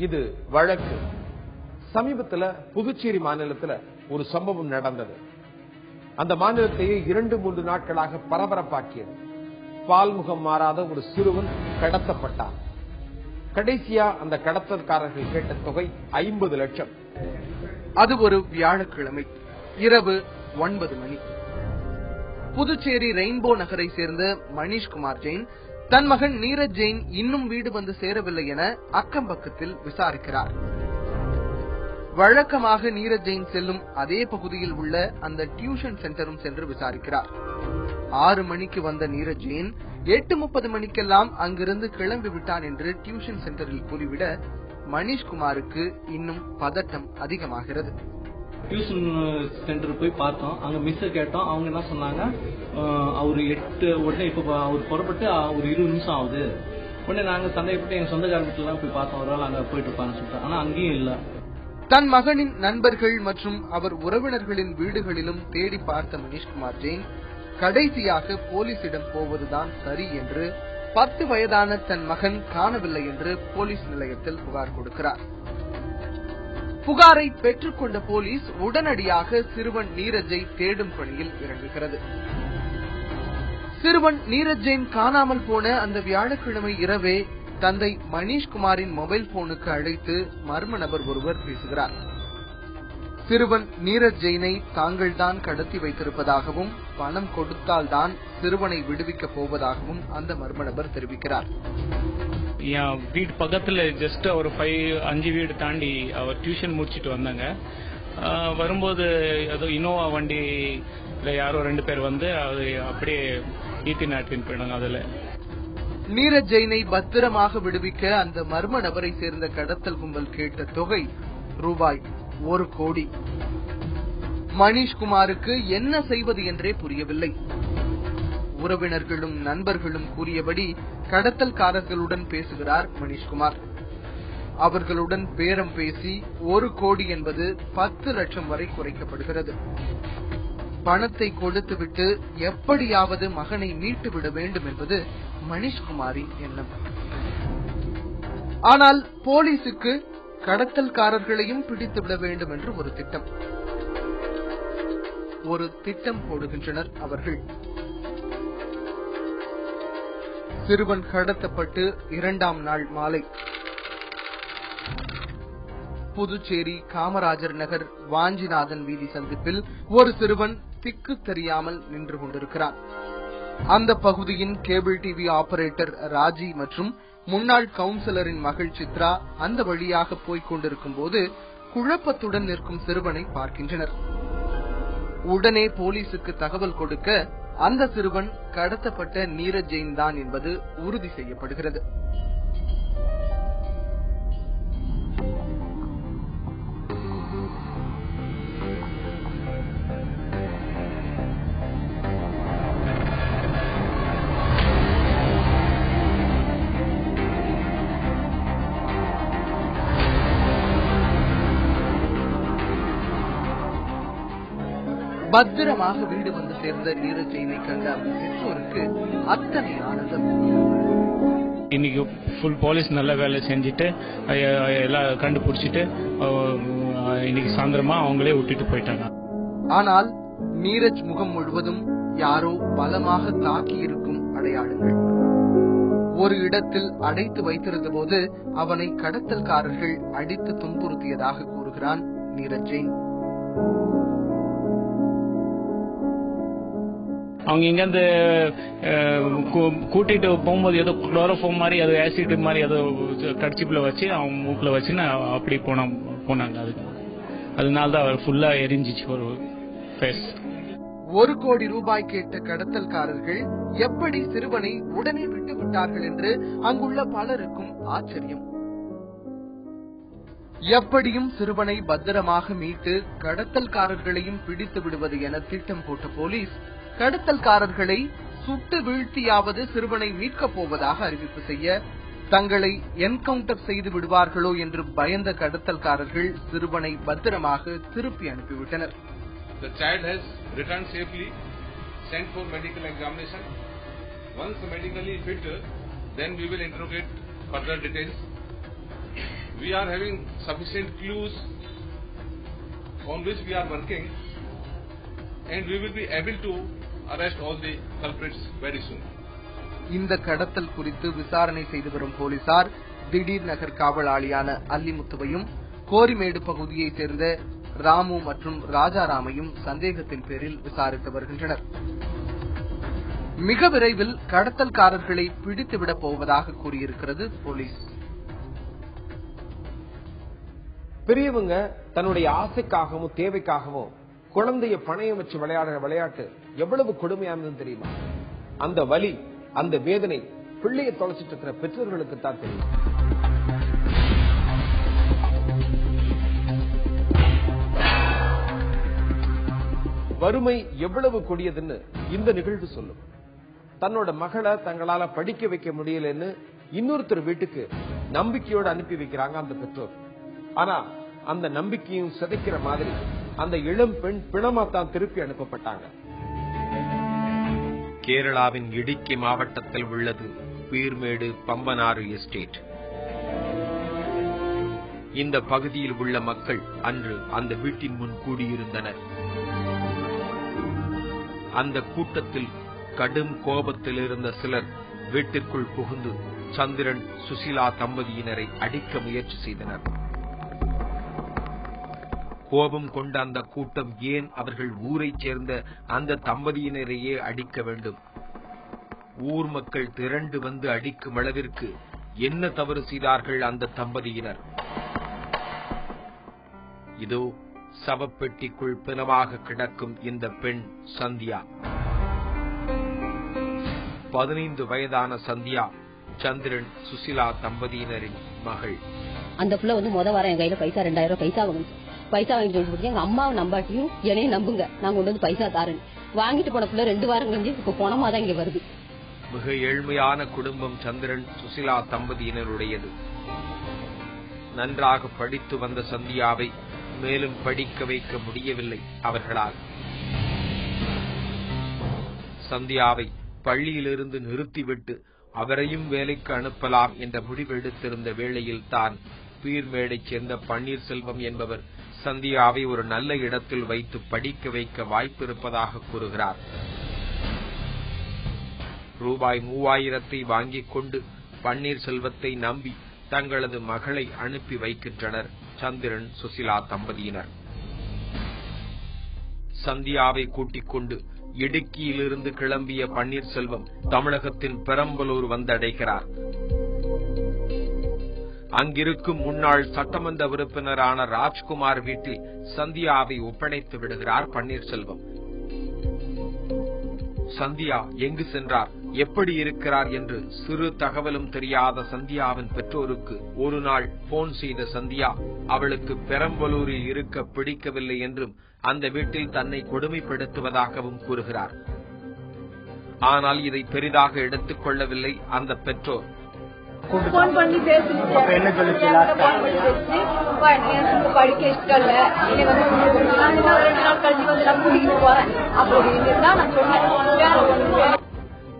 இது வழக்கு. சமீபத்தில் புதுச்சேரி மாநிலத்தில் ஒரு சம்பவம் நடந்தது. அந்த மாநிலத்தையே இரண்டு மூன்று நாட்களாக பரபரப்பாக்கியது. பால்முகம் மாறாத ஒரு சிறுவன் கடத்தப்பட்டான். கடைசியா அந்த கடத்தல்காரர்கள் கேட்ட தொகை ஐம்பது லட்சம். அது ஒரு வியாழக்கிழமை இரவு ஒன்பது மணி. புதுச்சேரி ரெயின்போ நகரை சேர்ந்த மணிஷ்குமார் ஜெயின் தன் மகன் நீரஜ் ஜெயின் இன்னும் வீடு வந்து சேரவில்லை என அக்கம் பக்கத்தில் விசாரிக்கிறார். வழக்கமாக நீரஜ் ஜெயின் செல்லும் அதே பகுதியில் உள்ள அந்த டியூஷன் சென்டரும் சென்று விசாரிக்கிறார். ஆறு மணிக்கு வந்த நீரஜ் ஜெயின் எட்டு முப்பது மணிக்கெல்லாம் அங்கிருந்து கிளம்பி விட்டான் என்று டியூஷன் சென்டரில் கூறிவிட மணிஷ்குமாருக்கு இன்னும் பதட்டம் அதிகமாகிறது. டியூஷன் சென்டர் போய் பார்த்தோம். அங்க மிஸ் கேட்டோம். அவங்க என்ன சொன்னாங்க? அவர் அவரு எட்டு உடனே இப்போ அவர் புறப்பட்டு ஒரு இருபது நிமிஷம் ஆகுது. உடனே நாங்க சந்தேகப்பட்டு எங்க சொந்தக்கார வீட்டுல போய் பார்த்தோம். ஒரு வேளை போயிட்டு இருப்பாங்க சொல்லிட்டு. ஆனா அங்கேயும் இல்ல. தன் மகனின் நண்பர்கள் மற்றும் அவர் உறவினர்களின் வீடுகளிலும் தேடி பார்த்த மணிஷ்குமார் ஜெயின் கடைசியாக போலீசிடம் போவதுதான் சரி என்று பத்து வயதான தன் மகன் காணவில்லை என்று போலீஸ் நிலையத்தில் புகார் கொடுக்கிறார். புகாரை பெற்றுக்கொண்ட போலீஸ் உடனடியாக சிறுவன் நீரஜை தேடும் பணியில் இறங்குகிறது. சிறுவன் நீரஜ் ஜெயின் காணாமல் போன அந்த வியாழக்கிழமை இரவே தந்தை மணீஷ்குமாரின் மொபைல் போனுக்கு அழைத்து மர்ம நபர் ஒருவர் பேசுகிறார். சிறுவன் நீரஜ் ஜெயினை தாங்கள்தான் கடத்தி வைத்திருப்பதாகவும் பணம் கொடுத்தால்தான் சிறுவனை விடுவிக்கப் போவதாகவும் அந்த மர்ம நபர் தெரிவிக்கிறார். என் வீட்டு பக்கத்தில் ஜஸ்ட் ஒரு ஃபைவ் அஞ்சு வீடு தாண்டி அவர் டியூஷன் முடிச்சுட்டு வந்தாங்க. வரும்போது ஏதோ இனோவா வண்டியில யாரோ ரெண்டு பேர் வந்து அது அப்படியே ஈத்தி நாட்டின் போயிடாங்க அதில். நீரஜ் ஜெயினை பத்திரமாக விடுவிக்க அந்த மர்ம நபரை சேர்ந்த கடத்தல் கும்பல் கேட்ட தொகை ரூபாய் ஒரு கோடி. மணிஷ்குமாருக்கு என்ன செய்வது என்றே புரியவில்லை. உறவினர்களும் நண்பர்களும் கூறியபடி கடத்தல்காரர்களுடன் பேசுகிறார் மணிஷ்குமார். அவர்களுடன் பேரம் பேசி ஒரு கோடி என்பது பத்து லட்சம் வரை குறைக்கப்படுகிறது. பணத்தை கொடுத்துவிட்டு எப்படியாவது மகனை மீட்டு விட வேண்டும் என்பது மணிஷ்குமாரின் எண்ணம். ஆனால் போலீசுக்கு கடத்தல்காரர்களையும் பிடித்துவிட வேண்டும் என்று ஒரு திட்டம். ஒரு திட்டம் போடுகின்றனர் அவர்கள். சிறுவன் கடத்தப்பட்டு இரண்டாம் நாள் மாலை. புதுச்சேரி காமராஜர் நகர் வாஞ்சிநாதன் வீதி சந்திப்பில் ஒரு சிறுவன் திக்கு தெரியாமல் நின்று கொண்டிருக்கிறான். அந்த பகுதியின் கேபிள் டிவி ஆபரேட்டர் ராஜி மற்றும் முன்னாள் கவுன்சிலரின் மகள் சித்ரா அந்த வழியாக போய்க் கொண்டிருக்கும் போது குழப்பத்துடன் நிற்கும் சிறுவனை பார்க்கின்றனர். உடனே போலீசுக்கு தகவல் கொடுக்க அந்த சிறுவன் கடத்தப்பட்ட நீரஜ் ஜெயின் தான் என்பது உறுதி செய்யப்படுகிறது. பத்திரமாக வீடு வந்து சேர்ந்த நீரஜ் ஜெயினை கண்ட அந்த பெற்றோருக்கு அத்தனை ஆனந்தம். இன்னைக்கு ஃபுல் போலீஸ் நல்ல வேலை செஞ்சுட்டு எல்லாம் கண்டுபிடிச்சிட்டு இன்னைக்கு சாயந்தரமா அவங்களே விட்டுட்டு போயிட்டாங்க. ஆனால் நீரஜ் முகம் முழுவதும் யாரோ பலமாக தாக்கி இருக்கும் அடையாளங்கள். ஒரு இடத்தில் அடைத்து வைத்திருந்த போது அவனை கடத்தல்காரர்கள் அடித்து துன்புறுத்தியதாக கூறுகிறான் நீரஜ் ஜெயின் அவங்க இங்கேருந்து கூட்டிட்டு போகும்போது ஏதோ குளோரோஃபோம் மாதிரி ஏதோ ஆசிட் மாதிரி ஏதோ கடிச்சிப்புல வச்சு அவங்க மூக்கில் வச்சுன்னு அப்படி போன போனாங்க அதுக்கு. அதனால தான் அவர் ஃபுல்லா எரிஞ்சிச்சு ஒரு ஃபேஸ் ஒரு கோடி ரூபாய் கேட்ட கடத்தல்காரர்கள் எப்படி சிறுவனை உடனே விட்டு விட்டார்கள் என்று அங்குள்ள பலருக்கும் ஆச்சரியம். எப்படியும் சிறுவனை பத்திரமாக மீட்டு கடத்தல்காரர்களையும் பிடித்து விடுவது என திட்டம் போட்ட போலீஸ் கடத்தல்காரர்களை சுட்டு வீழ்த்தியாவது சிறுவனை மீட்கப் போவதாக அறிவிப்பு செய்ய தங்களை என்கவுண்டர் செய்து விடுவார்களோ என்று பயந்த கடத்தல்காரர்கள் சிறுவனை பத்திரமாக திருப்பி அனுப்பிவிட்டனர் The child has returned safely, sent for medical examination. Once medically fit, then we will interrogate further details. we are having sufficient clues on which we are working and we will be able to arrest all the culprits very soon. இந்த கடத்தல் குறித்து விசாரணை செய்து வரும் போலீசார் திடீர் நகர் காவலாளியான அல்லிமுத்துவையும் கோரிமேடு பகுதியைச் சேர்ந்த ராமு மற்றும் ராஜாராமையும் சந்தேகத்தின் பேரில் விசாரித்து வருகின்றனர் மிக விரைவில் கடத்தல்காரர்களை பிடித்துவிடப் போவதாக கூறியிருக்கிறது போலீஸ் பெரியவங்க தன்னுடைய ஆசைக்காகவும் தேவைக்காகவும் குழந்தைய பணையம் வச்சு விளையாடுற விளையாட்டு எவ்வளவு கொடுமையானதுன்னு தெரியுமா? அந்த வலி அந்த வேதனை பிள்ளையை தொலைச்சிட்டு இருக்கிற பெற்றோர்களுக்கு தான் தெரியும். வறுமை எவ்வளவு கொடியதுன்னு இந்த நிகழ்வு சொல்லும். தன்னோட மகளை தங்களால படிக்க வைக்க முடியலன்னு இன்னொருத்தர் வீட்டுக்கு நம்பிக்கையோட அனுப்பி வைக்கிறாங்க அந்த பெற்றோர். ஆனா அந்த நம்பிக்கையும் சிதைக்கிற மாதிரி அந்த இளம் பெண் பிணமா தான் திருப்பி அனுப்பப்பட்டாங்க. கேரளாவின் இடுக்கி மாவட்டத்தில் உள்ளது பீர்மேடு பம்பனாறு எஸ்டேட். இந்த பகுதியில் உள்ள மக்கள் அன்று அந்த வீட்டின் முன் கூடியிருந்தனர். அந்த கூட்டத்தில் கடும் கோபத்தில் இருந்த சிலர் வீட்டிற்குள் புகுந்து சந்திரன் சுசிலா தம்பதியினரை அடிக்க முயற்சி செய்தனர். கோபம் கொண்ட அந்த கூட்டம் ஏன் அவர்கள் ஊரைச் சேர்ந்த அந்த தம்பதியினரையே அடிக்க வேண்டும்? ஊர் மக்கள் திரண்டு வந்து அடிக்கும் அளவிற்கு என்ன தவறு செய்தார்கள் அந்த தம்பதியினர்? இதோ சவப்பெட்டிக்குள் பிணமாக கிடக்கும் இந்த பெண் சந்தியா. பதினைந்து வயதான சந்தியா சந்திரன் சுசிலா தம்பதியினரின் மகள். அந்த புள்ள வந்து முத வாரம் என் கையில பைசா ரெண்டாயிரம் ரூபாய் பைசா வாங்கணும் பைசா வாங்கிட்டு வந்து கொடுத்து எங்க அம்மாவை நம்பாட்டியும் என்னையும் நம்புங்க. நான் கொண்டு வந்து பைசா தாரேன் வாங்கிட்டு போன புள்ள ரெண்டு வாரம் கழிஞ்சு இப்ப பணமா தான் இங்க வருது. மிக ஏழ்மையான குடும்பம் சந்திரன் சுசிலா தம்பதியினருடையது. நன்றாக படித்து வந்த சந்தியாவை மேலும் படிக்க வைக்க முடியவில்லை அவர்களால். சந்தியாவை பள்ளியிலிருந்து நிறுத்திவிட்டு அவரையும் வேலைக்கு அனுப்பலாம் என்ற முடிவெடுத்திருந்த வேளையில் தான் பீர்மேடைச் சேர்ந்த பன்னீர்செல்வம் என்பவர் சந்தியாவை ஒரு நல்ல இடத்தில் வைத்து படிக்க வைக்க வாய்ப்பிருப்பதாக கூறுகிறார். ரூபாய் மூவாயிரத்தை வாங்கிக் கொண்டு பன்னீர்செல்வத்தை நம்பி தங்களது மகளை அனுப்பி வைக்கின்றனர் சந்திரன் சுசிலா தம்பதியினர். சந்தியாவை கூட்டிக் கொண்டு இடுக்கியிலிருந்து கிளம்பிய பன்னீர்செல்வம் தமிழகத்தின் பெரம்பலூர் வந்தடைகிறார். அங்கிருக்கும் முன்னாள் சட்டமன்ற உறுப்பினரான ராஜ்குமார் வீட்டில் சந்தியாவை ஒப்படைத்து விடுகிறார் பன்னீர்செல்வம். சந்தியா எங்கு சென்றார்? எப்படி இருக்கிறார் என்று சிறு தகவலும் தெரியாத சந்தியாவின் பெற்றோருக்கு ஒரு நாள் போன் செய்த சந்தியா அவளுக்கு பெரம்பலூரில் இருக்க பிடிக்கவில்லை என்றும் அந்த வீட்டில் தன்னை கொடுமைப்படுத்துவதாகவும் கூறுகிறார். ஆனால் இதை பெரிதாக எடுத்துக் கொள்ளவில்லை அந்த பெற்றோர். போன் பண்ணி பேசிட்டு என்ன சொல்லிச்சு போன் பண்ணி பேசி "அப்பா, எனக்கு இங்க படிக்க இஷ்டம் இல்ல என்னை வந்து நான் இன்னும் ரெண்டு நாள் கழிச்சு வந்து நான் கூட்டிட்டு போறேன் அப்படின்னு தான் நான் சொன்னேன். வேற ஒண்ணு வேற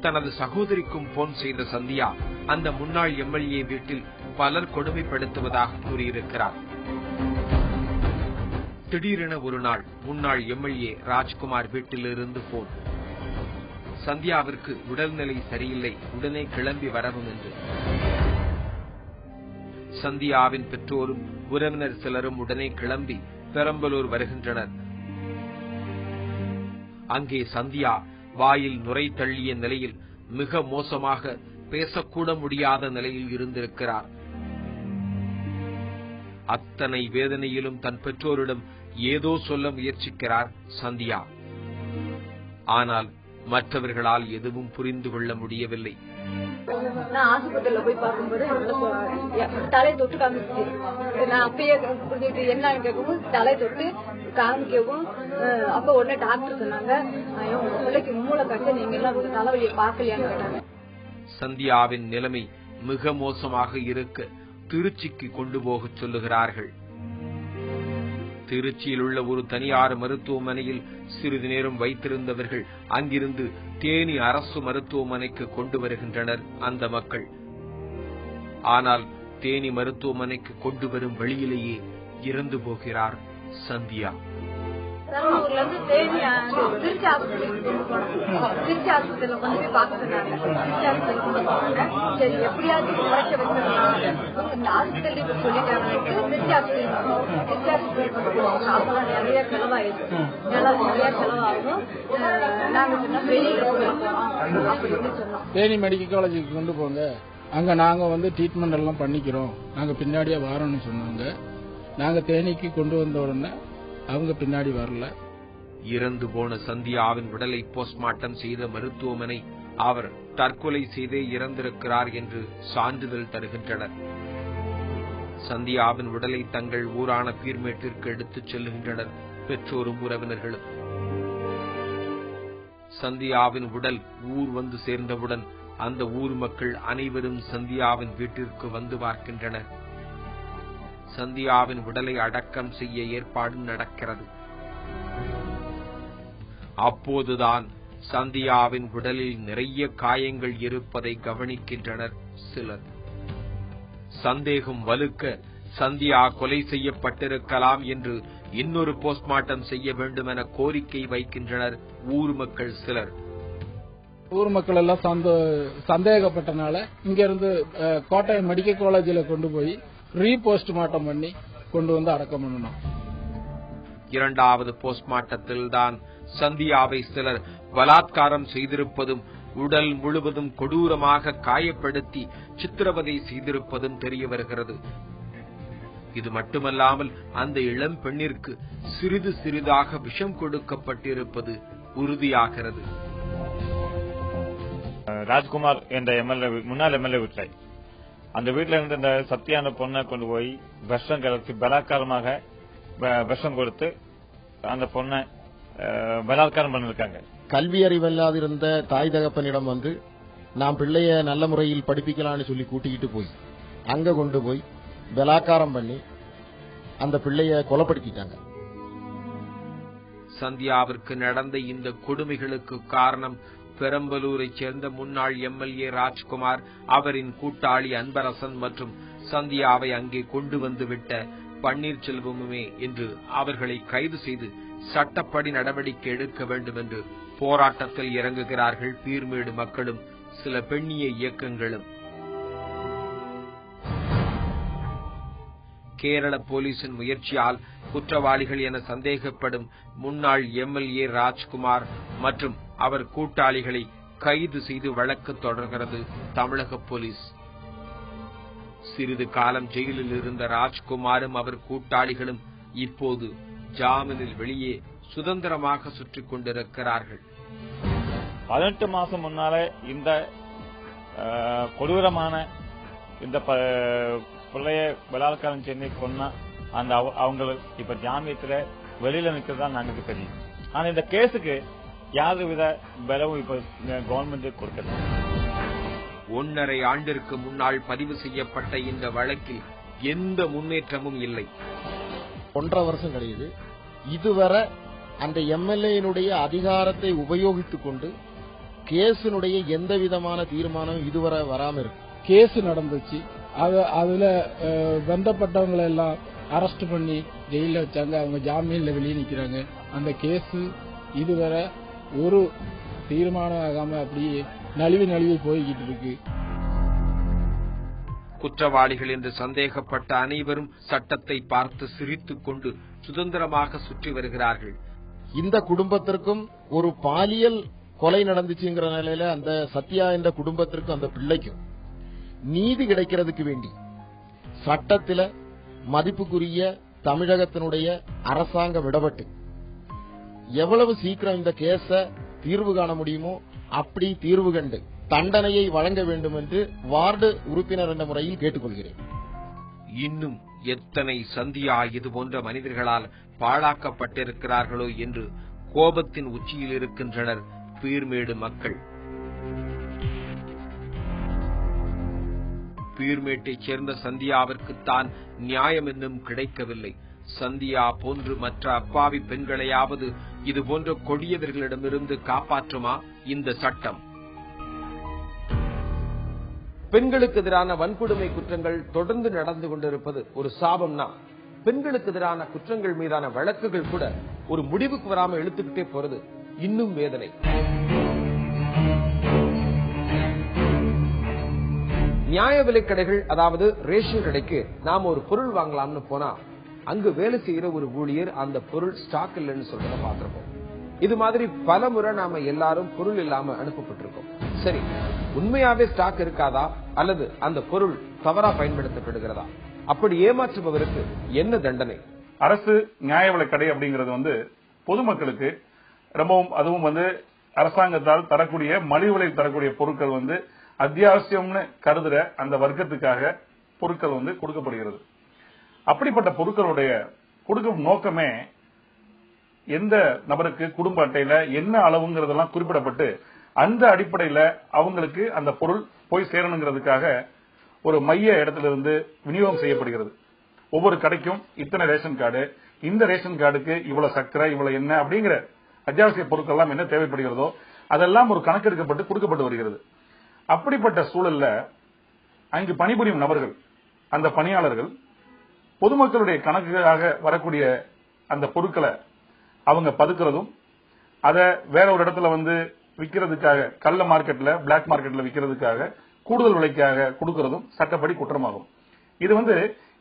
தனது சகோதரிக்கும் போன் செய்த சந்தியா அந்த முன்னாள் எம்எல்ஏ வீட்டில் பலர் கொடுமைப்படுத்துவதாக கூறியிருக்கிறார். திடீரென ஒரு நாள் முன்னாள் எம்எல்ஏ ராஜ்குமார் வீட்டிலிருந்து போன் சந்தியாவிற்கு உடல்நிலை சரியில்லை. உடனே கிளம்பி வரவும் என்று. சந்தியாவின் பெற்றோரும் உறவினர் சிலரும் உடனே கிளம்பி பெரம்பலூர் வருகின்றனர். அங்கே சந்தியா வாயில் நுரை தள்ளிய நிலையில் மிக மோசமாக பேசக்கூட முடியாத நிலையில் இருந்திருக்கிறார். அத்தனை வேதனையிலும் தன் பெற்றோரிடம் ஏதோ சொல்ல முயற்சிக்கிறார் சந்தியா. ஆனால் மற்றவர்களால் எதுவும் புரிந்து கொள்ள முடியவில்லை. நான் ஆஸ்பத்திரியில போய் பார்க்கும்போது தலை தொட்டு காமிச்சு நான் அப்பயே புரிஞ்சுட்டு என்னன்னு கேட்கவும் தலை தொட்டு காமிக்கவும் அப்ப உடனே டாக்டர் சொன்னாங்க உங்க பிள்ளைக்கு மூளை கட்டு நீங்க எல்லாம் தலைவலியை பார்க்கலையான்னு கேட்டாங்க. சந்தியாவின் நிலைமை மிக மோசமாக இருக்க. திருச்சிக்கு கொண்டு போக சொல்லுகிறார்கள். திருச்சியில் உள்ள ஒரு தனியார் மருத்துவமனையில் சிறிது நேரம் வைத்திருந்தவர்கள் அங்கிருந்து தேனி அரசு மருத்துவமனைக்கு கொண்டு வருகின்றனர் அந்த மக்கள். ஆனால் தேனி மருத்துவமனைக்கு கொண்டு வரும் வழியிலேயே இறந்து போகிறார் சந்தியா. தருமபுரில இருந்து தேனி திருச்சி ஆஸ்பத்திரிக்கு கொண்டு போனோம் திருச்சி ஆஸ்பத்திரியில கொண்டு போய் பார்க்க சொன்னாங்க திருச்சி ஆஸ்பத்திரியில கொண்டு போனாங்க. சரி எப்படியாவது குறைக்க வச்சிருந்தாங்க இந்த ஆஸ்பத்திரி இப்ப சொல்லிட்டாங்க. திருச்சி ஆஸ்பத்திரி திருச்சி ஆஸ்பத்திரி கொண்டு போனோம் அப்பெல்லாம் நிறைய செலவாயிருக்கும் செலவு நிறைய செலவாகும். நாங்க சொன்னா வெளியில போறோம் தேனி மெடிக்கல் காலேஜுக்கு கொண்டு போங்க. அங்க நாங்க வந்து ட்ரீட்மெண்ட் எல்லாம் பண்ணிக்கிறோம். நாங்க பின்னாடியே வரோம்னு சொன்னாங்க. நாங்க தேனிக்கு கொண்டு வந்த உடனே அவங்க பின்னாடி வரல. இறந்து போன சந்தியாவின் உடலை போஸ்ட்மார்ட்டம் செய்த மருத்துவமனை அவர் தற்கொலை செய்தே இறந்திருக்கிறார் என்று சான்றிதழ் தருகின்றனர். சந்தியாவின் உடலை தங்கள் ஊரான பீர்மேட்டிற்கு எடுத்துச் செல்லுகின்றனர் பெற்றோரும் உறவினர்களும். சந்தியாவின் உடல் ஊர் வந்து சேர்ந்தவுடன் அந்த ஊர் மக்கள் அனைவரும் சந்தியாவின் வீட்டிற்கு வந்து பார்க்கின்றனர். சந்தியாவின் உடலை அடக்கம் செய்ய ஏற்பாடு நடக்கிறது. அப்போதுதான் சந்தியாவின் உடலில் நிறைய காயங்கள் இருப்பதை கவனிக்கின்றனர் சிலர். சந்தேகம் வலுக்க சந்தியா கொலை செய்யப்பட்டிருக்கலாம் என்று இன்னொரு போஸ்ட்மார்ட்டம் செய்ய வேண்டும் என கோரிக்கை வைக்கின்றனர் ஊர் மக்கள் சிலர். ஊர் மக்கள் எல்லாம் சந்தேகப்பட்டனால இங்க இருந்து அஹ், மெடிக்கல் காலேஜில் கொண்டு போய் ரீபோஸ்ட்மார்ட்டம் பண்ணி கொண்டு வந்து அடக்கம் பண்ணணும். இரண்டாவது போஸ்ட்மார்ட்டத்தில் தான் சந்தியாவை சிலர் பலாத்காரம் செய்திருப்பதும் உடல் முழுவதும் கொடூரமாக காயப்படுத்தி சித்திரவதை செய்திருப்பதும் தெரிய வருகிறது. இது மட்டுமல்லாமல் அந்த இளம் பெண்ணிற்கு சிறிது சிறிதாக விஷம் கொடுக்கப்பட்டிருப்பது உறுதியாகிறது. ராஜ்குமார் என்ற எம்எல்ஏ முன்னாள் எம்எல்ஏ வீட்டில் அந்த வீட்டில் இருந்த இந்த சத்யான பொண்ணை கொண்டு போய் விஷம் கலத்தி பலாத்காரமாக விஷம் கொடுத்து அந்த பொண்ணை பலாத்காரம் பண்ணிருக்காங்க. கல்வி அறிவில்லாதிருந்த தாய் தகப்பனிடம் வந்து நான் பிள்ளைய நல்ல முறையில் படிப்பிக்கலாம்னு சொல்லி கூட்டிக்கிட்டு போய் அங்க கொண்டு போய் பலாக்காரம் பண்ணி அந்த பிள்ளைய கொலைப்படுத்திட்டாங்க. சந்தியாவிற்கு நடந்த இந்த கொடுமைகளுக்கு காரணம் பெரம்பலூரைச் சேர்ந்த முன்னாள் எம்எல்ஏ ராஜ்குமார் அவரின் கூட்டாளி அன்பரசன் மற்றும் சந்தியாவை அங்கே கொண்டு வந்துவிட்ட பன்னீர்செல்வமுமே என்று அவர்களை கைது செய்து சட்டப்படி நடவடிக்கை எடுக்க வேண்டும் என்று போராட்டத்தில் இறங்குகிறார்கள் பீர்மேடு மக்களும் சில பெண்ணிய இயக்கங்களும். கேரள போலீசின் முயற்சியால் குற்றவாளிகள் என சந்தேகப்படும் முன்னாள் எம்எல்ஏ ராஜ்குமார் மற்றும் அவர் கூட்டாளிகளை கைது செய்து வழக்கு தொடர்கிறது. தமிழக போலீஸ். சிறிது காலம் ஜெயிலில் இருந்த ராஜ்குமாரும் அவர் கூட்டாளிகளும் இப்போது ஜாமீனில் வெளியே சுதந்திரமாக சுற்றிக் கொண்டிருக்கிறார்கள். பதினெட்டு மாசம் முன்னால இந்த கொடூரமான இந்த பிள்ளைய பலாத்காரம் செஞ்சு கொன்னா அந்த அவ- அவங்க இப்ப ஜாமியத்துல வெளியில நிக்கிறதா நாங்களுக்கு தெரியும். ஆனா இந்த கேஸுக்கு யாரு வித பலவும் இப்ப கவர்மெண்ட் கொடுக்கல ஒன்னரை ஆண்டிற்கு முன்னால் பதிவு செய்யப்பட்ட இந்த வழக்கில் எந்த முன்னேற்றமும் இல்லை. ஒன்றரை வருஷம் கழியுது. இதுவரை அந்த எம்எல்ஏனுடைய அதிகாரத்தை உபயோகித்துக் கொண்டு கேஸினுடைய எந்த விதமான தீர்மானம் இதுவரை வராம இருக்கு. கேஸ் நடந்துச்சு. அது அதுல அஹ், பந்தப்பட்டவங்களை எல்லாம் அரெஸ்ட் பண்ணி ஜெயில வச்சாங்க. அவங்க ஜாமீன்ல வெளியே நிக்கிறாங்க. அந்த கேஸ் இதுவரை ஒரு தீர்மானம் ஆகாம அப்படியே நழுவி நழுவி போய்கிட்டு இருக்கு. குற்றவாளிகள் என்று சந்தேகப்பட்ட அனைவரும் சட்டத்தை பார்த்து சிரித்துக் கொண்டு சுதந்திரமாக சுற்றி வருகிறார்கள். இந்த குடும்பத்திற்கும் ஒரு பாலியல் கொலை நடந்துச்சுங்கிற நிலையில அந்த சத்யா என்ற குடும்பத்திற்கும் அந்த பிள்ளைக்கும் நீதி கிடைக்கிறதுக்கு வேண்டி சட்டத்தில மதிப்புக்குரிய தமிழகத்தினுடைய அரசாங்கம் விடப்பட்டு எவ்வளவு சீக்கிரம் இந்த கேஸ தீர்வு காண முடியுமோ அப்படி தீர்வு கண்டு தண்டனையை வழங்க வேண்டும் என்று வார்டு உறுப்பினர் என்ற முறையில் கேட்டுக்கொள்கிறேன். இன்னும் எத்தனை சந்தியா இது போன்ற மனிதர்களால் பாழாக்கப்பட்டிருக்கிறார்களோ என்று கோபத்தின் உச்சியில் இருக்கின்றனர் பீர்மேடு மக்கள். பீர்மேட்டைச் சேர்ந்த சந்தியாவிற்கு தான் நியாயம் இன்னும் கிடைக்கவில்லை. சந்தியா போன்று மற்ற அப்பாவி பெண்களையாவது இது போன்ற கொடியவர்களிடமிருந்து காப்பாற்றுமா இந்த சட்டம்? பெண்களுக்கு எதிரான வன்கொடுமை குற்றங்கள் தொடர்ந்து நடந்து கொண்டிருப்பது ஒரு சாபம்னா பெண்களுக்கு எதிரான குற்றங்கள் மீதான வழக்குகள் கூட ஒரு முடிவுக்கு வராம இழுத்துக்கிட்டே போறது இன்னும் வேதனை. நியாய விலை கடைகள் அதாவது ரேஷன் கடைக்கு நாம ஒரு பொருள் வாங்கலாம்னு போனா அங்கு வேலை செய்யற ஒரு ஊழியர் அந்த பொருள் ஸ்டாக் இல்லைன்னு சொல்றத பார்த்திருப்போம். இது மாதிரி பல முறை நாம எல்லாரும் பொருள் இல்லாம அனுப்பப்பட்டிருக்கோம். சரி உண்மையாவே ஸ்டாக் இருக்காதா? அல்லது அந்த பொருள் தவறா பயன்படுத்தப்படுகிறதா? அப்படி ஏமாற்றுபவருக்கு என்ன தண்டனை? அரசு நியாய விலைக் கடை அப்படிங்கிறது வந்து பொதுமக்களுக்கு ரொம்பவும் அதுவும் வந்து அரசாங்கத்தால் தரக்கூடிய மலிவு விலையில் தரக்கூடிய பொருட்கள் வந்து அத்தியாவசியம்னு கருதுற அந்த வர்க்கத்துக்காக பொருட்கள் வந்து கொடுக்கப்படுகிறது. அப்படிப்பட்ட பொருட்களுடைய கொடுக்கும் நோக்கமே எந்த நபருக்கு குடும்ப அட்டையில என்ன அளவுங்கிறதெல்லாம் குறிப்பிடப்பட்டு அந்த அடிப்படையில அவங்களுக்கு அந்த பொருள் போய் சேரணுங்கிறதுக்காக ஒரு மைய இடத்துல இருந்து விநியோகம் செய்யப்படுகிறது. ஒவ்வொரு கடைக்கும் இத்தனை ரேஷன் கார்டு இந்த ரேஷன் கார்டுக்கு இவ்வளவு சக்கரை இவ்வளவு என்ன அப்படிங்கிற அத்தியாவசிய பொருட்கள் எல்லாம் என்ன தேவைப்படுகிறதோ அதெல்லாம் ஒரு கணக்கெடுக்கப்பட்டு கொடுக்கப்பட்டு வருகிறது. அப்படிப்பட்ட சூழல்ல அங்கு பணிபுரியும் நபர்கள் அந்த பணியாளர்கள் பொதுமக்களுடைய கணக்குக்காக வரக்கூடிய அந்த பொருட்களை அவங்க பதுக்கிறதும் அதை வேற ஒரு இடத்துல வந்து விற்கிறதுக்காக கள்ள மார்க்கெட்ல பிளாக் மார்க்கெட்ல விற்கிறதுக்காக கூடுதல் விலைக்காக கொடுக்கறதும் சட்டப்படி குற்றமாகும். இது வந்து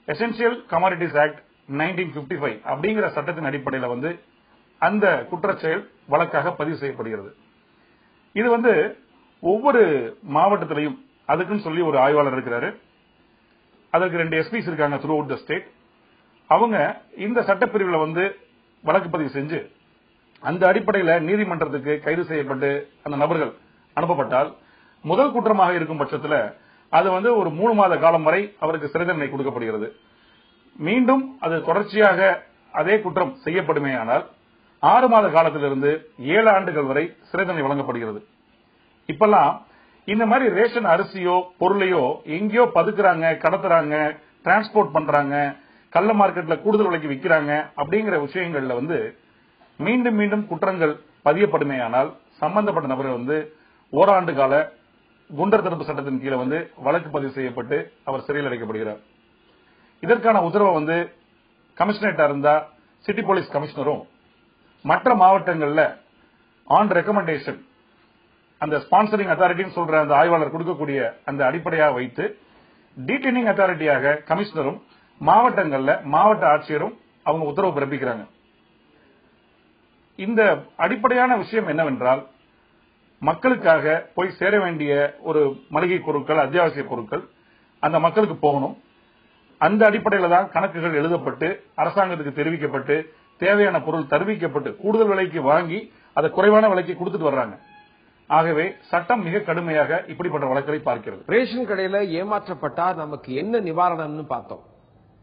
essential commodities act nineteen fifty five அப்படிங்கிற சட்டத்தின் அடிப்படையில் வந்து அந்த குற்றச்செயல் வழக்காக பதிவு செய்யப்படுகிறது. இது வந்து ஒவ்வொரு மாவட்டத்திலையும் அதுக்குன்னு சொல்லி ஒரு ஆய்வாளர் இருக்கிறாரு. அதற்கு ரெண்டு எஸ்பிஸ் இருக்காங்க த்ரூ அவுட் த ஸ்டேட் அவங்க இந்த சட்டப்பிரிவில் வந்து வழக்கு பதிவு செஞ்சு அந்த அடிப்படையில் நீதிமன்றத்துக்கு கைது செய்யப்பட்டு அந்த நபர்கள் அனுப்பப்பட்டால் முதல் குற்றமாக இருக்கும் பட்சத்தில் அது வந்து ஒரு மூணு மாத காலம் வரை அவருக்கு சிறை தண்டனை கொடுக்கப்படுகிறது. மீண்டும் அது தொடர்ச்சியாக அதே குற்றம் செய்யப்படுமேயானால் ஆறு மாத காலத்திலிருந்து ஏழு ஆண்டுகள் வரை சிறை தண்டனை வழங்கப்படுகிறது. இப்பெல்லாம் இந்த மாதிரி ரேஷன் அரிசியோ பொருளையோ எங்கேயோ பதுக்குறாங்க கடத்துறாங்க டிரான்ஸ்போர்ட் பண்றாங்க கள்ள மார்க்கெட்ல கூடுதல் விலைக்கு விற்கிறாங்க அப்படிங்கிற விஷயங்கள்ல வந்து மீண்டும் மீண்டும் குற்றங்கள் பதியப்படுமேயானால் சம்பந்தப்பட்ட நபர் வந்து ஓராண்டு கால குண்டர் தடுப்பு சட்டத்தின் கீழே வந்து வழக்கு பதிவு செய்யப்பட்டு அவர் சிறையில் அடைக்கப்படுகிறார். இதற்கான உத்தரவை வந்து கமிஷனரேட்டா இருந்தா சிட்டி போலீஸ் கமிஷனரும் மற்ற மாவட்டங்கள்ல ஆன் ரெக்கமெண்டேஷன் அந்த ஸ்பான்சரிங் அத்தாரிட்டின்னு சொல்ற அந்த ஆய்வாளர் கொடுக்கக்கூடிய அந்த அடிப்படையாக வைத்து டீடைனிங் அத்தாரிட்டியாக கமிஷனரும் மாவட்டங்கள்ல மாவட்ட ஆட்சியரும் அவங்க உத்தரவு பிறப்பிக்கிறாங்க. இந்த அடிப்படையான விஷயம் என்னவென்றால் மக்களுக்காக போய் சேர வேண்டிய ஒரு மளிகை பொருட்கள் அத்தியாவசிய பொருட்கள் அந்த மக்களுக்கு போகணும். அந்த அடிப்படையில் தான் கணக்குகள் எழுதப்பட்டு அரசாங்கத்துக்கு தெரிவிக்கப்பட்டு தேவையான பொருள் தருவிக்கப்பட்டு கூடுதல் விலைக்கு வாங்கி அதை குறைவான விலைக்கு கொடுத்துட்டு வர்றாங்க. ஆகவே சட்டம் மிக கடுமையாக இப்படிப்பட்ட வழக்குகளை பார்க்கிறது. ரேஷன் கடையில ஏமாற்றப்பட்டா நமக்கு என்ன நிவாரணம்னு பார்த்தோம்.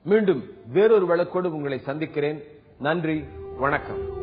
மீண்டும் வேறொரு வழக்கோடு உங்களை சந்திக்கிறேன். நன்றி வணக்கம்.